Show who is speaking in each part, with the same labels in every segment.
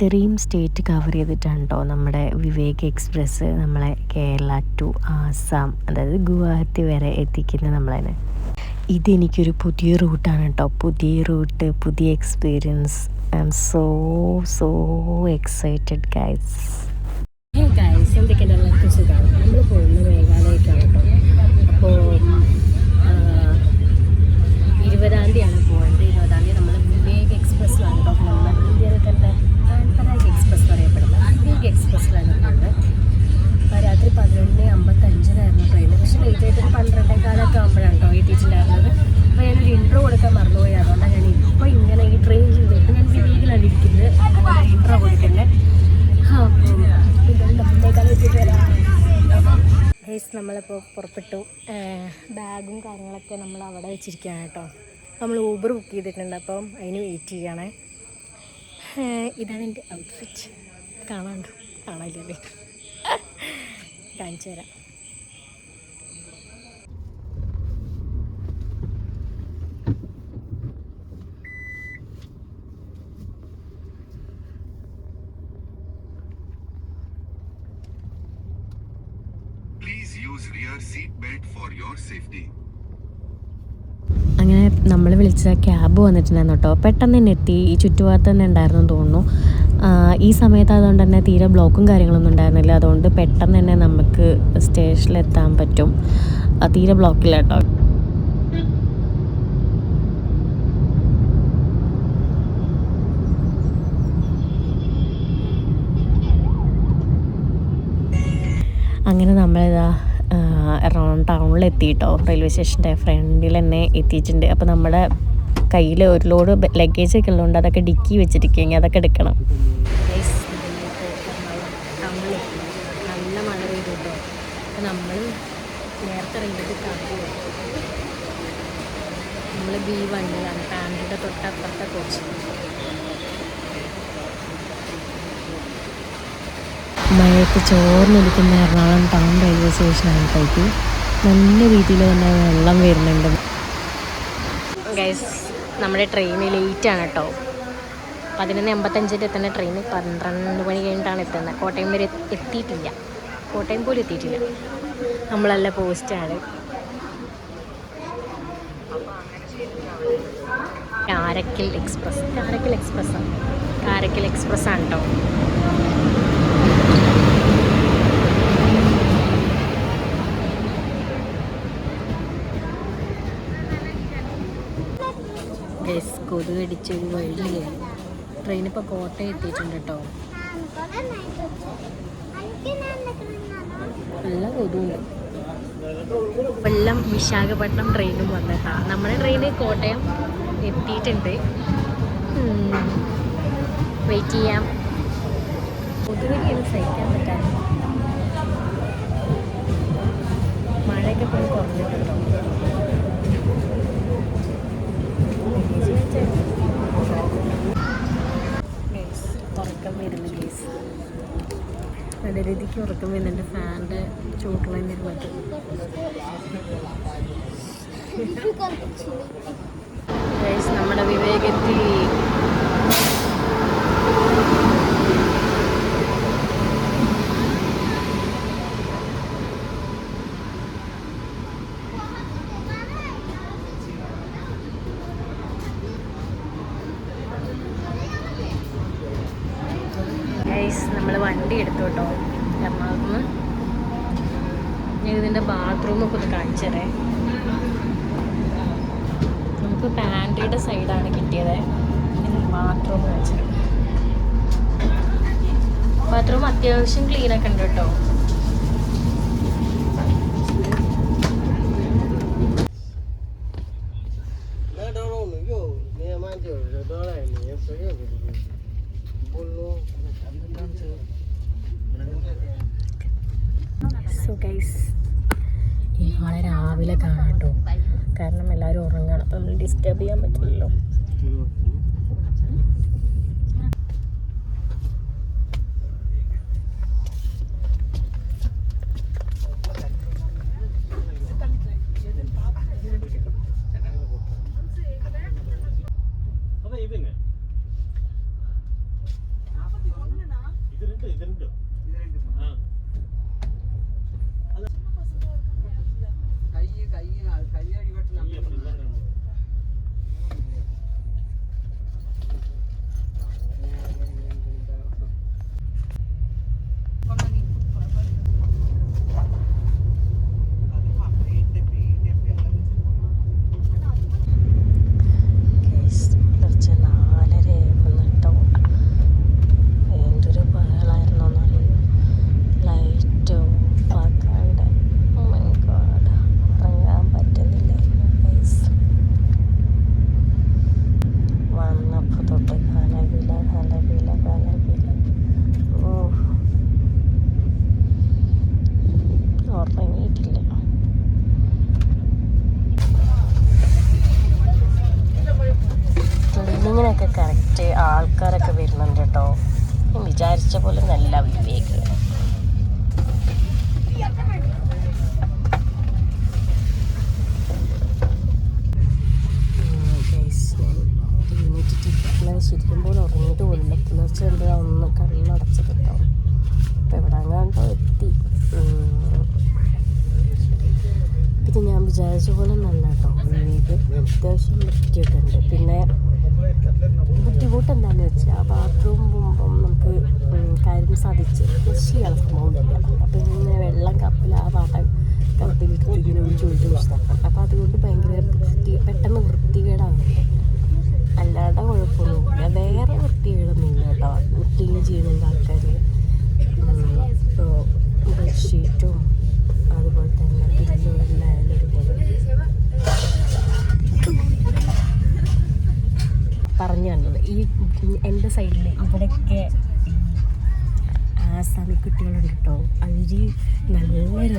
Speaker 1: ഇത്രയും state cover ചെയ്തിട്ടുണ്ടോ? നമ്മുടെ വിവേക് എക്സ്പ്രസ് നമ്മളെ കേരള ടു ആസാം അതായത് ഗുവാഹത്തി വരെ എത്തിക്കുന്നത് നമ്മളതിനെ ഇതെനിക്കൊരു പുതിയ റൂട്ടാണ് കേട്ടോ. പുതിയ റൂട്ട് പുതിയ experience I'm so so excited guys guys എന്തൊക്കെയാണ് എല്ലാവർക്കും സുഖമാണ് നമ്മൾ പോകുന്നത് മേഘാലയക്കാണ് കേട്ടോ അപ്പോൾ ഇരുപതാം തീയതിയാണ് പോകേണ്ടത് ഇരുപതാം തീയതി നമ്മൾ വിവേക് എക്സ്പ്രസ്സിലാണ് കേട്ടോ നമ്മൾ ഇന്ത്യയിലെ തന്നെ പരാഗ് എക്സ്പ്രസ് അറിയപ്പെടുന്നത് വിവേക് എക്സ്പ്രസ്സിലാണ് പോകുന്നത് അപ്പോൾ രാത്രി പതിനൊന്ന് അമ്പത്തഞ്ചിനായിരുന്നു ട്രെയിൻ പക്ഷേ ലേറ്റ് ആയിട്ട് ഒരു പന്ത്രണ്ടേക്കാലൊക്കെ ആകുമ്പോഴാണ് കേട്ടോ എത്തിയിട്ടുണ്ടായിരുന്നത് അപ്പോൾ ഞാനൊരു ഇൻട്രോ കൊടുക്കാൻ മറന്നുപോയി അതുകൊണ്ടാണ് ഞാൻ ഇപ്പോൾ ഇങ്ങനെ ഈ ട്രെയിൻ ചെയ്തിട്ട് ഞാൻ വിവേകിലാണ് ഇരിക്കുന്നത് അങ്ങനെ ഇൻട്രോ കൊടുക്കുന്നത് അപ്പോൾ ഇതുകൊണ്ട് മുന്നേക്കാലം എത്തിയിട്ട് വരാം ഗൈസ് നമ്മളിപ്പോൾ പുറപ്പെട്ടു ബാഗും കാര്യങ്ങളൊക്കെ നമ്മൾ അവിടെ വെച്ചിരിക്കുകയാണ് കേട്ടോ. നമ്മൾ ഊബർ ബുക്ക് ചെയ്തിട്ടുണ്ട്. അപ്പം അതിന് വെയിറ്റ് ചെയ്യണേ ഇതാണ് എന്റെ ഔട്ട്ഫിറ്റ് കാണാണ്ടോ കാണാനില്ലേ കാണിച്ചു തരാം. വിളിച്ച ക്യാബ് വന്നിട്ടുണ്ടായിരുന്നു കേട്ടോ. പെട്ടെന്ന് തന്നെ എത്തി. ഈ ചുറ്റുഭാഗത്ത് തന്നെ ഉണ്ടായിരുന്നു തോന്നുന്നു. ഈ സമയത്ത് അതുകൊണ്ട് തന്നെ തീരെ ബ്ലോക്കും കാര്യങ്ങളൊന്നും ഉണ്ടായിരുന്നില്ല. അതുകൊണ്ട് പെട്ടെന്ന് തന്നെ നമുക്ക് സ്റ്റേഷനിലെത്താൻ പറ്റും. തീരെ ബ്ലോക്കില്ല കേട്ടോ. അങ്ങനെ നമ്മളിതാ എറണാകുളം ടൗണിൽ എത്തിയിട്ടോ റെയിൽവേ സ്റ്റേഷന്റെ ഫ്രണ്ടിൽ തന്നെ എത്തിയിട്ടുണ്ട്. അപ്പോൾ നമ്മുടെ കയ്യിൽ ഒരു ലോഡ് ലഗേജ് ഒക്കെ ഉള്ളതുകൊണ്ട് അതൊക്കെ ഡിക്കി വെച്ചിരിക്കുകയെങ്കിൽ അതൊക്കെ എടുക്കണം. നല്ല മഴ പെയ്തു കേട്ടോ നമ്മൾ നേരത്തെ ഇറങ്ങിയത് കാറിൽ നമ്മൾ ബി വണ്ണിലാണ് പാന്റിന്റെ തൊട്ടപ്പുറത്തെ കോച്ച്. മഴയത്ത് ചോർന്നൊലിക്കുന്ന എറണാകുളം ടൗൺ റെയിൽവേ സ്റ്റേഷനാണ് കേട്ടോ നല്ല രീതിയിൽ തന്നെ വെള്ളം വരുന്നുണ്ട്. ഗൈസ് നമ്മുടെ ട്രെയിൻ ലേറ്റാണ് കേട്ടോ. പതിനൊന്ന് എൺപത്തഞ്ചിന് എത്തുന്ന ട്രെയിൻ പന്ത്രണ്ട് മണി കഴിഞ്ഞിട്ടാണ് എത്തുന്നത്. കോട്ടയം വരെ എത്തിയിട്ടില്ല. കോട്ടയം പോലും എത്തിയിട്ടില്ല. നമ്മളല്ല പോസ്റ്റാണ് കാരക്കൽ എക്സ്പ്രസ് കാരക്കൽ എക്സ്പ്രസ്സാണ് കാരക്കൽ എക്സ്പ്രസ്സാണ് കേട്ടോ. ഗസ് കൊതുക് അടിച്ച് വഴിയില്ല ട്രെയിൻ ഇപ്പോൾ കോട്ടയം എത്തിയിട്ടുണ്ട് കേട്ടോ നല്ല കൊതുണ്ട് കൊല്ലം വിശാഖപട്ടണം ട്രെയിനും വന്നിട്ടാ. നമ്മുടെ ട്രെയിൻ കോട്ടയം എത്തിയിട്ടുണ്ട്. വെയിറ്റ് ചെയ്യാം. കൊതുകൊക്കെയാണ് സഹിക്കാൻ പറ്റാൻ മഴയൊക്കെ പോയി കുറഞ്ഞിട്ടുണ്ടോ? നല്ല രീതിക്ക് ഉറക്കം വരുന്നുണ്ട് ഫാനിന്റെ ചൂട്ടുള്ള തന്നെ ഇരുന്നിട്ട് നമ്മുടെ വിവേകത്തി ഗൈസ് നമ്മൾ വണ്ടി എടുത്തു കേട്ടോ എറണാകുളത്ത് നിന്ന് ഞാൻ ഇതിന്റെ ബാത്റൂമൊക്കെ ഒന്ന് കാണിച്ചു തരേ നമുക്ക് പാൻട്രിയുടെ സൈഡാണ് കിട്ടിയത് ബാത്റൂം കാണിച്ചത് ബാത്റൂം അത്യാവശ്യം ക്ലീൻ ഒക്കെ ഉണ്ട് കേട്ടോ
Speaker 2: Nó đâu đâu nữa vô, nghe mang chiều rồi đó này mình sẽ clean ഒക്കെ ഉണ്ട്
Speaker 1: സോ ഗൈസ് നാളെ രാവിലെ കാണാം കേട്ടോ കാരണം എല്ലാവരും ഉറങ്ങണം. നമ്മൾ ഡിസ്റ്റർബ് ചെയ്യാൻ പറ്റില്ലല്ലോ. 上的节目谢了。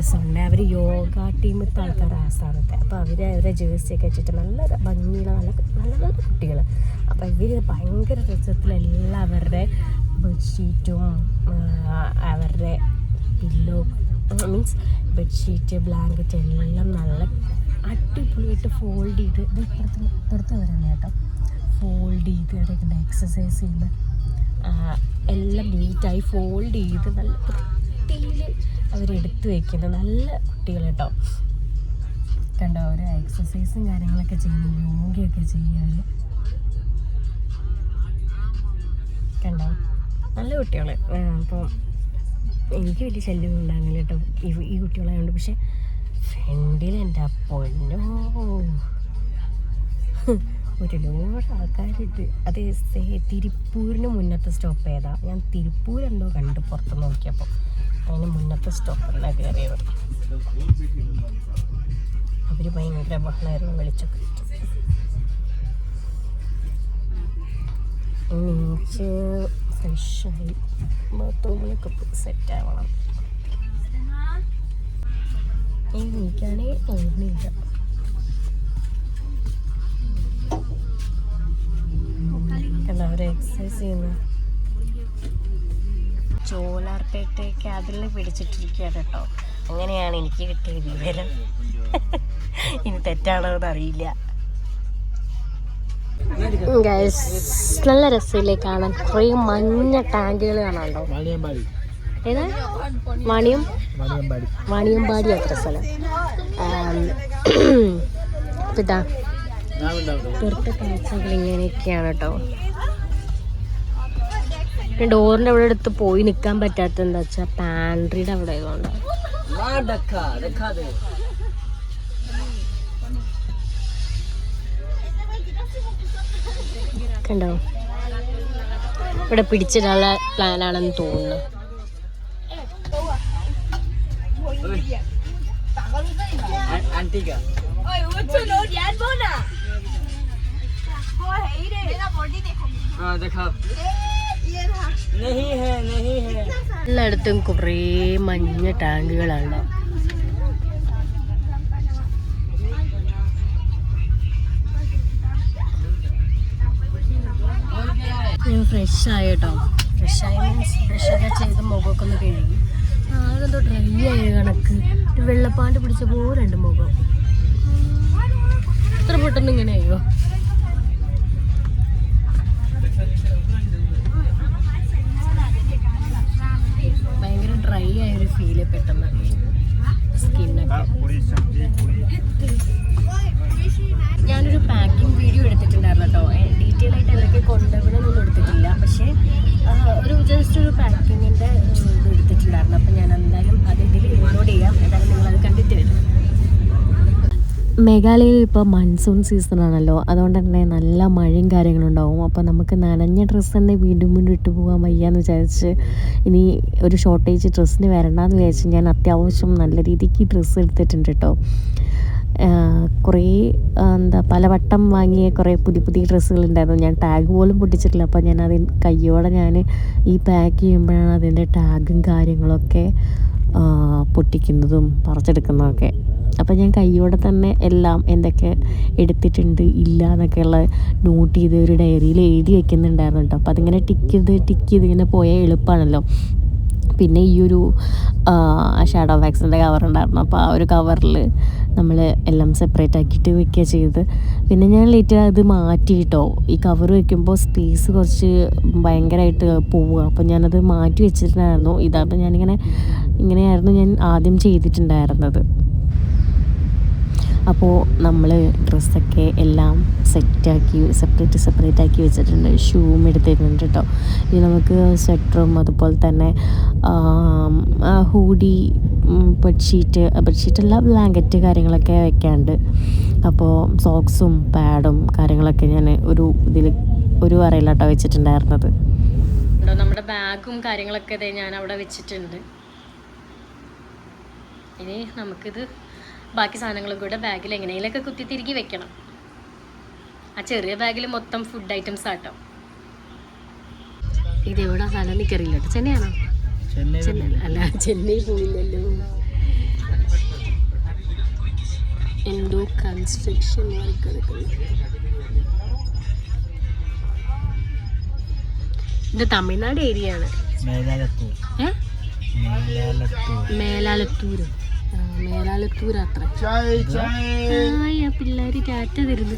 Speaker 1: രസമുണ്ട്. അവർ യോഗ ടീമിലത്തെ ആൾക്കാർ ആസാമത്തെ അപ്പോൾ അവർ അവരെ ജേഴ്സിയൊക്കെ വെച്ചിട്ട് നല്ല ഭംഗിയുള്ള നല്ല നല്ല നല്ല കുട്ടികൾ അപ്പോൾ ഇവർ ഭയങ്കര രസത്തിൽ അവരുടെ ബെഡ്ഷീറ്റും അവരുടെ പില്ലോ മീൻസ് ബെഡ്ഷീറ്റ് ബ്ലാങ്കറ്റ് എല്ലാം നല്ല അടിപൊളിയായിട്ട് ഫോൾഡ് ചെയ്ത് ഇത് ഇപ്പുറത്ത് ഇപ്പുറത്ത് വരുന്നത് കേട്ടോ. ഫോൾഡ് ചെയ്ത് അവരൊക്കെ എക്സസൈസ് ചെയ്യുന്ന എല്ലാം നീറ്റായി ഫോൾഡ് ചെയ്ത് നല്ല വൃത്തിയിൽ അവരെടുത്ത് വെക്കുന്ന നല്ല കുട്ടികൾ കേട്ടോ കണ്ടോ അവർ എക്സസൈസും കാര്യങ്ങളൊക്കെ ചെയ്യും യോഗയൊക്കെ ചെയ്യാറ് കണ്ടോ നല്ല കുട്ടികളെ. അപ്പോൾ എനിക്ക് വലിയ ശല്യം ഉണ്ടാകില്ല കേട്ടോ ഈ ഈ കുട്ടികളായതുകൊണ്ട് പക്ഷെ ഫ്രണ്ടിൽ എന്റെ പൊന്നോ. ഒരു ലോഡ് ആൾക്കാരുണ്ട് അത് തിരുപ്പൂരിന് മുന്നത്തെ സ്റ്റോപ്പ് ഏതാ? ഞാൻ തിരുപ്പൂരെന്തോ കണ്ട് പുറത്ത് നോക്കിയപ്പോൾ അതിന് മുന്നത്തെ സ്റ്റോപ്പറിലാണ് കയറിയത്. അവർ ഭയങ്കര ബഹളമായിരുന്നു വിളിച്ചൊക്കെ. നീച്ച് ഫ്രഷായി ബാത്റൂമിലൊക്കെ സെറ്റ് ആവണം. ഈ ഓർമ്മയില്ല കണ്ടോ എക്സസൈസ് ചെയ്യുന്നു. ചോലാർപേട്ടയ്ക്ക് അതിൽ പിടിച്ചിട്ടിരിക്കുകയാണ് കേട്ടോ. അങ്ങനെയാണ് എനിക്ക് കിട്ടിയ വിവരം. ഇനി തെറ്റാണോ എന്നറിയില്ല നല്ല രസമില്ലേ കാണാൻ. കുറേ മഞ്ഞ ടാങ്കുകൾ കാണാനുണ്ടോ?
Speaker 2: വാണിയമ്പാടി.
Speaker 1: ഏതാ? മണിയും
Speaker 2: വാണിയമ്പാടി.
Speaker 1: വാണിയമ്പാടി അത്ര സ്ഥലം. ഇതാ. കാഴ്ചകൾ ഇങ്ങനെയൊക്കെയാണ് കേട്ടോ. ഡോറിന്റെ അവിടെ അടുത്ത് പോയി നിൽക്കാൻ പറ്റാത്ത എന്താ വെച്ചാൽ പാൻട്രിയുടെ അവിടെ കണ്ടോ? ഇവിടെ പിടിച്ചിടാനുള്ള പ്ലാനാണെന്ന് തോന്നുന്നു.
Speaker 2: ആന്റിക
Speaker 1: എല്ലായിടത്തും കുറേ മഞ്ഞ ടാങ്കുകളാണ്. ഫ്രഷ് ആയിട്ടോ ഫ്രഷ് ആയി മീൻസ് ഫ്രഷൊക്കെ ചെയ്ത് മുഖമൊക്കെ ഒന്ന് കഴുകി. ആകെന്തോ ഡ്രൈ ആയ കണക്ക്. ഒരു വെള്ളപ്പാണ്ട് പിടിച്ച പോലെ മുഖം. എത്ര പെട്ടെന്ന് ഇങ്ങനെ ആയോ ഭയങ്കര ഡ്രൈ ആയൊരു ഫീൽ പെട്ടെന്ന് സ്കിന്നൊക്കെ ഞാനൊരു പാക്കിംഗ് വീഡിയോ എടുത്തിട്ടുണ്ടായിരുന്നു കേട്ടോ. ഡീറ്റെയിൽ ആയിട്ട് എന്തൊക്കെ കൊണ്ടുപോകണമെന്നൊന്നും എടുത്തിട്ടില്ല. പക്ഷേ ഒരു ജസ്റ്റ് ഒരു പാക്കിങ്ങിന്റെ ഇത് എടുത്തിട്ടുണ്ടായിരുന്നു അപ്പം ഞാൻ എന്തായാലും അത് ഇതിൽ ഇൻക്ലൂഡ് ചെയ്യാം എന്തായാലും നിങ്ങളത് കണ്ടിട്ട് വരും
Speaker 3: മേഘാലയയിൽ ഇപ്പോൾ മൺസൂൺ സീസൺ ആണല്ലോ. അതുകൊണ്ട് തന്നെ നല്ല മഴയും കാര്യങ്ങളും ഉണ്ടാവും. അപ്പോൾ നമുക്ക് നനഞ്ഞ ഡ്രസ്സ് തന്നെ വീണ്ടും വീണ്ടും ഇട്ട് പോകാൻ വയ്യ എന്ന് വിചാരിച്ച് ഇനി ഒരു ഷോർട്ടേജ് ഡ്രസ്സിന് വരണ്ടെന്ന് വിചാരിച്ച് ഞാൻ അത്യാവശ്യം നല്ല രീതിക്ക് ഡ്രസ്സ് എടുത്തിട്ടുണ്ട് കേട്ടോ കുറേ എന്താ പലവട്ടം വാങ്ങിയ കുറേ പുതിയ പുതിയ ഡ്രസ്സുകൾ ഉണ്ടായിരുന്നു. ഞാൻ ടാഗ് പോലും പൊട്ടിച്ചിട്ടില്ല. അപ്പോൾ ഞാൻ അതിന് കയ്യോടെ ഞാൻ ഈ പാക്ക് ചെയ്യുമ്പോഴാണ് അതിന്റെ ടാഗും കാര്യങ്ങളൊക്കെ പൊട്ടിക്കുന്നതും പറിച്ചെടുക്കുന്നതൊക്കെ. അപ്പോൾ ഞാൻ കൈയോടെ തന്നെ എല്ലാം എന്തൊക്കെ എടുത്തിട്ടുണ്ട് ഇല്ല എന്നൊക്കെയുള്ള നോട്ട് ചെയ്ത് ഒരു ഡയറിയിൽ എഴുതി വെക്കുന്നുണ്ടായിരുന്നു കേട്ടോ അപ്പോൾ അതിങ്ങനെ ടിക്ക് ചെയ്ത് ടിക്ക് ചെയ്ത് ഇങ്ങനെ പോയാൽ എളുപ്പമാണല്ലോ പിന്നെ ഈ ഒരു ഷാഡോ വാക്സിന്റെ കവർ ഉണ്ടായിരുന്നു. അപ്പോൾ ആ ഒരു കവറിൽ നമ്മൾ എല്ലാം സെപ്പറേറ്റ് ആക്കിയിട്ട് വെക്കുക ചെയ്ത് പിന്നെ ഞാൻ ലേറ്റ് അത് മാറ്റി കേട്ടോ ഈ കവർ വെക്കുമ്പോൾ സ്പേസ് കുറച്ച് ഭയങ്കരമായിട്ട് പോവുക. അപ്പോൾ ഞാനത് മാറ്റി വെച്ചിട്ടുണ്ടായിരുന്നു. ഇതാണ് ഞാനിങ്ങനെ ഇങ്ങനെയായിരുന്നു ഞാൻ ആദ്യം ചെയ്തിട്ടുണ്ടായിരുന്നത്. അപ്പോൾ നമ്മൾ ഡ്രസ്സൊക്കെ എല്ലാം സെറ്റാക്കി സെപ്പറേറ്റ് സെപ്പറേറ്റ് ആക്കി വെച്ചിട്ടുണ്ട്. ഷൂവും എടുത്തിരുന്നുണ്ട് കേട്ടോ ഇനി നമുക്ക് സ്വെറ്ററും അതുപോലെ തന്നെ ഹൂഡി ബെഡ്ഷീറ്റ് ബെഡ്ഷീറ്റല്ല ബ്ലാങ്കറ്റ് കാര്യങ്ങളൊക്കെ വെക്കാണ്ട്. അപ്പോൾ സോക്സും പാഡും കാര്യങ്ങളൊക്കെ ഞാൻ ഒരു ഇതിൽ ഒരു അറയിലാട്ടോ വെച്ചിട്ടുണ്ടായിരുന്നത്. നമ്മുടെ ബാഗും കാര്യങ്ങളൊക്കെ ഞാൻ അവിടെ വെച്ചിട്ടുണ്ട്. ഇനി നമുക്കിത് ബാക്കി സാധനങ്ങളും കൂടെ ബാഗിൽ എങ്ങനെയെങ്കിലൊക്കെ കുത്തി തിരികെ വെക്കണം. ആ ചെറിയ ബാഗിൽ മൊത്തം ഫുഡ് ഐറ്റംസ് ആട്ടോ. ഇത് എവിടെ സ്ഥലം എനിക്കറിയില്ല കേട്ടോ ചെന്നൈയാണോ? ചെന്നൈ അല്ല ചെന്നൈ പോയില്ലല്ലോ. എന്തോ കൺസ്ട്രക്ഷൻ വർക്ക് നടക്കുന്നു. ഇത് തമിഴ്നാട് ഏരിയ ആണ്. മേലാലത്തൂർ. മേലാലത്തൂര്. ആ, മേലാലത്തൂര് അത്ര പിള്ളേര് ടാറ്റ തരുന്നു.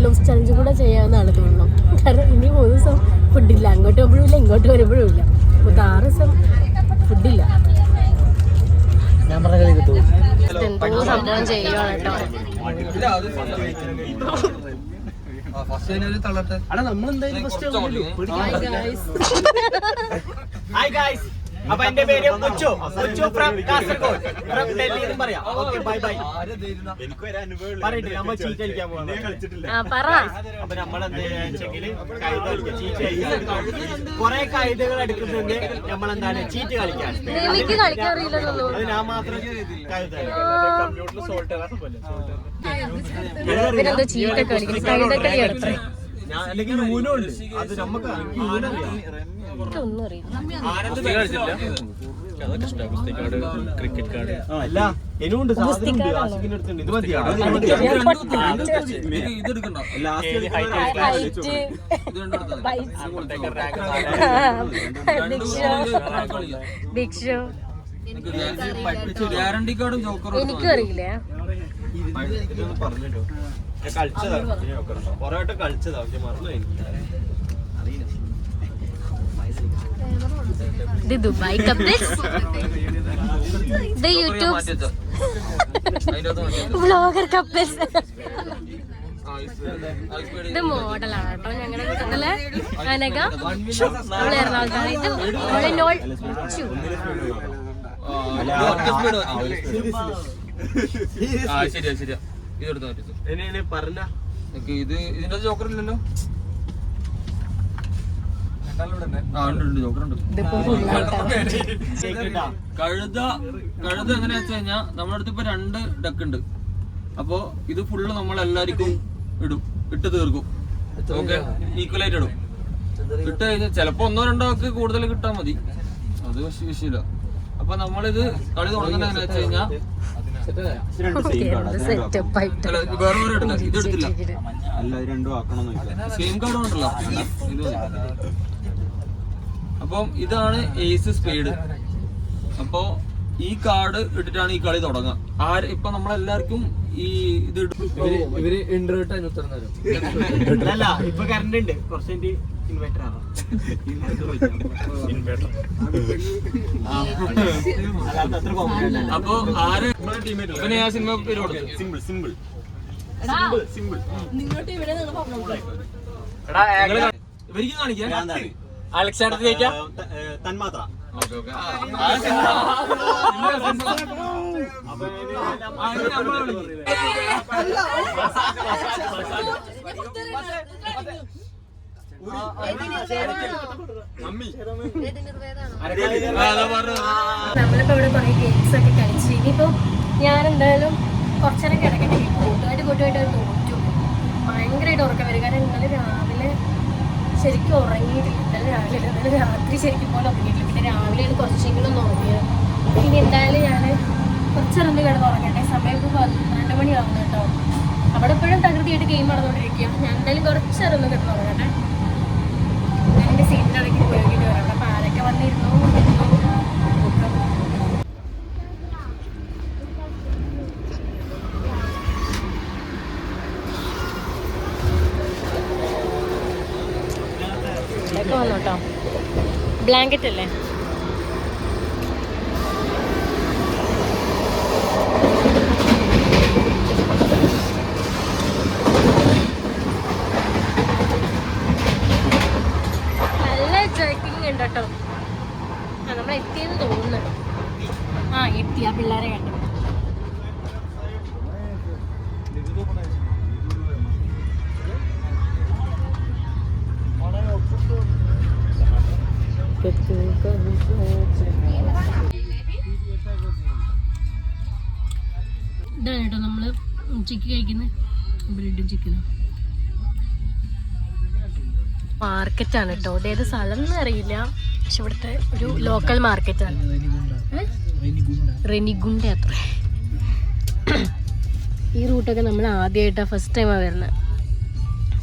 Speaker 3: വെയിറ്റ് ലോസ് ചലഞ്ച് കൂടെ ചെയ്യാമെന്നാണ് തോന്നുന്നു. കാരണം ഇനി ഒരു ദിവസം ഫുഡില്ല അങ്ങോട്ട് പോകുമ്പോഴും ഇല്ല ഇങ്ങോട്ട് വരുമ്പോഴും ഇല്ല. മൊത്തം ആറ് ദിവസം ഫുഡില്ല
Speaker 2: ഫസ്റ്റ് പറഞ്ഞ കളി കിട്ടൂ
Speaker 3: എന്തോ സംഭവം ചെയ്യുവാണ് കേട്ടോ.
Speaker 2: അടാ നമ്മളെന്തായാലും ഫസ്റ്റ്
Speaker 4: ഹായ് ഗായ്സ് അപ്പൊ എന്റെ പേര് മുച്ചു മുച്ചു ഫ്രം കാസർഗോഡ്. ഫ്രം ഡൽഹി എന്നും പറയാം. Okay bye bye. പറയട്ടെ നമ്മൾ ചീറ്റ് അടിക്കാൻ അപ്പൊ കൊറേ കൈതകൾ എടുക്കുന്നുണ്ട്. നമ്മൾ എന്താണ് ചീറ്റ് കളിക്കാൻ.
Speaker 3: എനിക്ക് കളിക്കാൻ അറിയില്ലല്ലോ
Speaker 4: അത് ഞാൻ മാത്രം
Speaker 3: ഇവരെന്തോ ചീട്ടൊക്കെ കളിക്കുന്നു. കൈതക്കളി എടുത്തേ.
Speaker 4: അത് നമുക്ക് യൂനോ അറിയാം.
Speaker 3: Cricket card.
Speaker 4: അല്ല ഇനിയുണ്ട് സാധനം ഉണ്ട് ആശിക്കിന്റെ അടുത്തുണ്ട്. ഇത്
Speaker 3: എനിക്കും അറിയില്ല.
Speaker 4: പറഞ്ഞിട്ടോ. കളിച്ചതാ കൊറേ വട്ടം കളിച്ചതാ പക്ഷെ മറന്നു
Speaker 3: ഇത് ദുബായ് കപ്പിൾസ് ഇത് യൂട്യൂബ് വ്ളോഗർ കപ്പിൾസ് ഇത് മോഡലാണ് കേട്ടോ ഞങ്ങളുടെ കൂട്ടത്തിൽ അനക അവൾ എറണാകുളത്താണ് ഇത് ഓളിനോൾ ചു
Speaker 5: ആ ശരിയാ ശരിയാ ഇത് എടുത്താ പറ്റും
Speaker 4: പറഞ്ഞ.
Speaker 5: ഇത് ഇതിന്റെ ജോക്കർ ഇല്ലല്ലോ? ആ ഉണ്ട് ഉണ്ട് ജോക്കർ ഉണ്ട്.
Speaker 3: ഇതിപ്പോ ഫുള്ളായിട്ടാണ്
Speaker 5: കഴുത കഴുത എങ്ങനെയാ വെച്ച് കഴിഞ്ഞാ നമ്മുടെ അടുത്ത് ഇപ്പൊ രണ്ട് ഡക്ക് ഉണ്ട്. അപ്പോ ഇത് ഫുള്ള് നമ്മൾ എല്ലാവർക്കും ഇടും. ഇട്ട് തീർക്കും. ഓക്കെ ഈക്വൽ ആയിട്ട് ഇടും. ഇട്ട് കഴിഞ്ഞാൽ ചിലപ്പോ ഒന്നോ രണ്ടോ ഒക്കെ കൂടുതൽ കിട്ടാൻ മതി. അത് വിഷയമില്ല. അപ്പൊ നമ്മളിത് കളി തുടങ്ങുന്നത് എങ്ങനെയാ വെച്ച് അപ്പം ഇതാണ് ഏസ് സ്പീഡ് അപ്പോ ഈ കാർഡ് ഇട്ടിട്ടാണ് ഈ കളി തുടങ്ങുക. ആര് ഇപ്പൊ നമ്മളെല്ലാവർക്കും ഈ ഇത്
Speaker 4: ഇവർ ഇന്റർവ്യൂ ഉത്തരം തരും. അല്ല ഇപ്പൊ കറണ്ട് ഉണ്ട്. കുറച്ച്
Speaker 5: അപ്പൊ ആര് ഇവനെ ആ സിനിമ പേര് കൊടുത്തു
Speaker 4: സിമ്പിൾ സിമ്പിൾ
Speaker 5: എടാ ഇവർക്ക് കാണിക്കാൻ അലക്സാണ്ടർ
Speaker 4: തന്മാത്ര
Speaker 5: ഓക്കെ ഓക്കെ ആ സിനിമ
Speaker 4: അപ്പൊ
Speaker 1: നമ്മളിപ്പോ ഇവിടെ കുറെ ഗെയിംസ് ഒക്കെ കളിച്ച്. ഇനിയിപ്പോ ഞാൻ എന്തായാലും കുറച്ചേരം കിടക്കട്ടെ. കൂട്ടുകായിട്ട് കൂട്ടുകായിട്ട് തോറ്റു. ഭയങ്കരമായിട്ട് ഉറക്കം വരും. കാരണം ഇന്നലെ രാവിലെ ശരിക്കും ഉറങ്ങിയിട്ടില്ല. ഇന്നലെ രാവിലെ ഇന്നലെ രാത്രി ശരിക്കും പോലെ ഉറങ്ങിയിട്ടില്ല. പിന്നെ രാവിലെയാണ് കുറച്ചെങ്കിലും ഒന്ന് ഉറങ്ങിയത് ഇനി എന്തായാലും ഞാൻ കുറച്ചിറന്ന് കിടന്ന് ഉറങ്ങട്ടെ. സമയം ഇപ്പോൾ പന്ത്രണ്ട് മണിയാവുന്നു കേട്ടോ. അവിടെ എപ്പോഴും തകൃതിയായിട്ട് ഗെയിം നടന്നുകൊണ്ടിരിക്കുക ഞാൻ എന്തായാലും കുറച്ചിറന്ന് കിടന്ന് ഉറങ്ങട്ടെ. വന്നിരുന്നു? ബ്ലാങ്കറ്റ് അല്ലേ നല്ല ട്രക്കിംഗ് ഉണ്ട് കേട്ടോ ആ നമ്മൾ എത്തിയെന്ന് തോന്നുന്നു. ആ എത്തി. ആ പിള്ളേരെ കണ്ടു. ഇതാണ് കേട്ടോ നമ്മൾ ഉച്ചയ്ക്ക് കഴിക്കുന്ന ബ്രെഡും ചിക്കനും. മാർക്കറ്റാണ് കേട്ടോ. അതായത് സ്ഥലം അറിയില്ല. പക്ഷെ ഇവിടുത്തെ ഒരു ലോക്കൽ മാർക്കറ്റ് മാർക്കറ്റാണ് റെനിഗുണ്ട അത്ര. ഈ റൂട്ടൊക്കെ നമ്മൾ ആദ്യമായിട്ടാണ് ഫസ്റ്റ് ടൈമാണ് വരുന്നത്.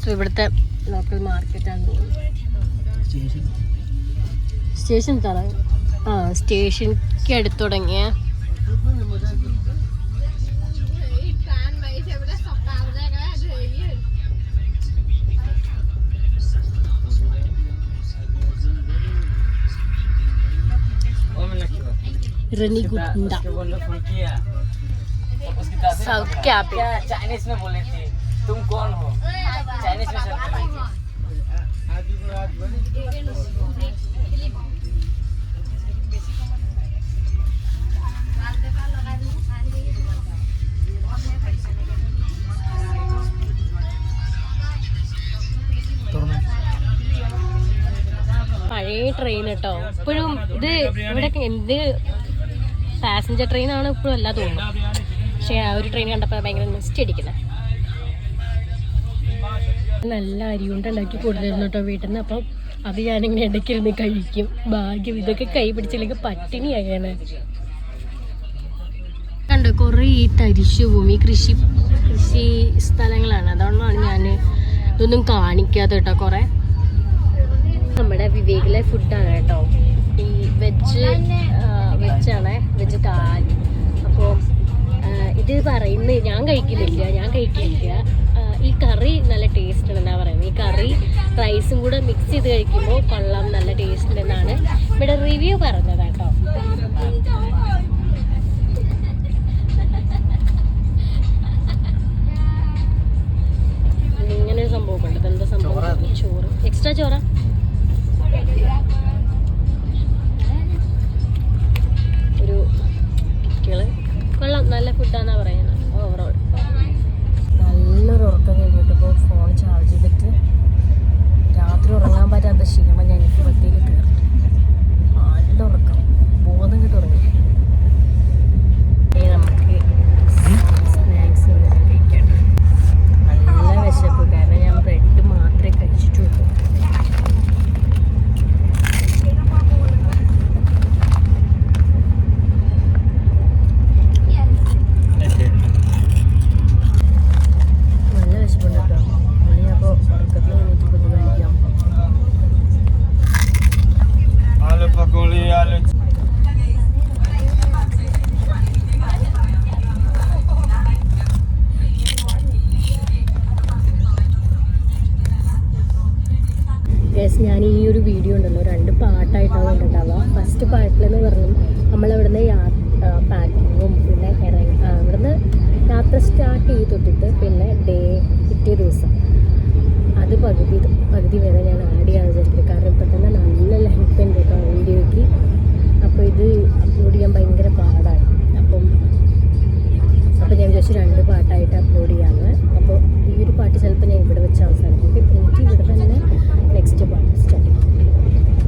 Speaker 1: സോ ഇവിടുത്തെ ലോക്കൽ മാർക്കറ്റാണ് തോന്നുന്നു. സ്റ്റേഷൻ തറ ആ സ്റ്റേഷനിക്ക് അടുത്ത് തുടങ്ങിയ. റെനിഗുണ്ട साउथ के आप
Speaker 4: चाइनीज में बोले थे तुम कौन हो चाइनीज में
Speaker 1: പഴയ ട്രെയിൻ കേട്ടോ ഇപ്പോഴും ഇത് ഇവിടെ എന്ത് പാസഞ്ചർ ട്രെയിനാണ് ഇപ്പോഴും അല്ല തോന്നുന്നു. പക്ഷേ ആ ഒരു ട്രെയിൻ കണ്ടപ്പോൾ ഭയങ്കര മിസ്റ്റ് അടിക്കുന്നത് നല്ല അരി കൊണ്ട് ഉണ്ടാക്കി കൊടുത്തിരുന്നു കേട്ടോ വീട്ടിൽ നിന്ന് അപ്പം അത് ഞാനിങ്ങനെ ഇടയ്ക്കിരുന്ന് കഴിക്കും. ഭാഗ്യം ഇതൊക്കെ കൈ പിടിച്ചില്ലെങ്കിൽ പട്ടിണിയാണ് കണ്ടോ കുറേ ഈ തരിശു ഭൂമി കൃഷി കൃഷി സ്ഥലങ്ങളാണ്. അതുകൊണ്ടാണ് ഞാൻ ഇതൊന്നും കാണിക്കാത്ത കേട്ടോ കുറേ. നമ്മുടെ വിവേകിലെ ഫുഡാണ് കേട്ടോ. ഈ വെജ് വെജാണ് വെജ് കാൽ അപ്പോൾ ഇത് പറയുന്നത് ഞാൻ കഴിക്കുന്നില്ല ഞാൻ കഴിക്കുന്നില്ല. ഈ കറി നല്ല ടേസ്റ്റ് ഉണ്ടെന്നാ പറയുന്നത്. ഈ കറി റൈസും കൂടെ മിക്സ് ചെയ്ത് കഴിക്കുമ്പോൾ കൊള്ളാം നല്ല ടേസ്റ്റ് ഉണ്ടെന്നാണ് ഇവിടെ റിവ്യൂ പറഞ്ഞത് കേട്ടോ ഇങ്ങനെ ഒരു സംഭവം ഉണ്ട്? എന്താ സംഭവം? ചോറ് എക്സ്ട്രാ ചോറാ? കിൾ കൊള്ളാം നല്ല ഫുഡാന്നാ പറയുന്നത് ഓവറോൾ നല്ലൊരു